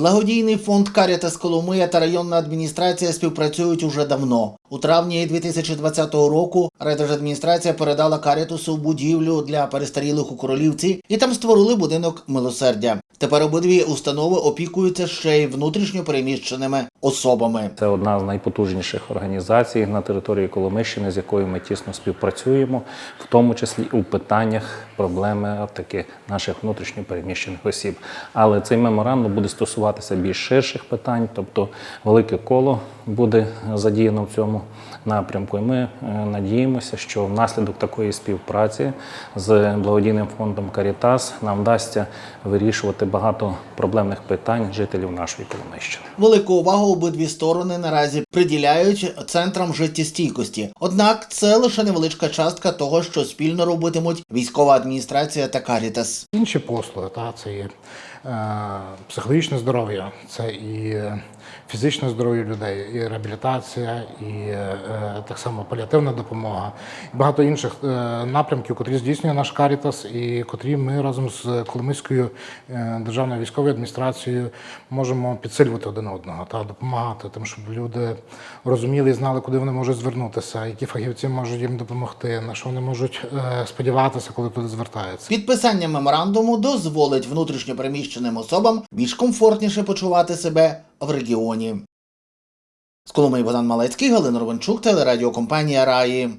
Благодійний фонд Карітас Коломия та районна адміністрація співпрацюють уже давно. У травні 2020 року райдержадміністрація передала Карітусу будівлю для перестарілих у Королівці і там створили будинок милосердя. Тепер обидві установи опікуються ще й внутрішньо переміщеними особами. Це одна з найпотужніших організацій на території Коломищини, з якою ми тісно співпрацюємо, в тому числі у питаннях проблеми от таких наших внутрішньо переміщених осіб. Але цей меморандум буде стосуватися більш ширших питань, тобто велике коло буде задіяно в цьому напрямку. І ми е, надіємося, що внаслідок такої співпраці з благодійним фондом Карітас нам вдасться вирішувати багато проблемних питань жителів нашої Коломищини. Велику увагу обидві сторони наразі приділяють центрам життєстійкості. Однак це лише невеличка частка того, що спільно робитимуть військова адміністрація та Карітас. Інші послуги, та, це і е, психологічне здоров'я, це і е, фізичне здоров'я людей, і реабілітація, і е, так само паліативна допомога, і багато інших е, напрямків, котрі здійснює наш Карітас, і котрі ми разом з Коломийською державною військовою адміністрацією можемо підсилювати один одного та допомагати, тим, щоб люди розуміли і знали, куди вони можуть звернутися, які фахівці можуть їм допомогти, на що вони можуть е, сподіватися, коли туди звертаються. Підписання меморандуму дозволить внутрішньо переміщеним особам більш комфортніше почувати себе в регіоні. З Коломиї Богдан Малецький, Галина Ровенчук, телерадіокомпанія Раї.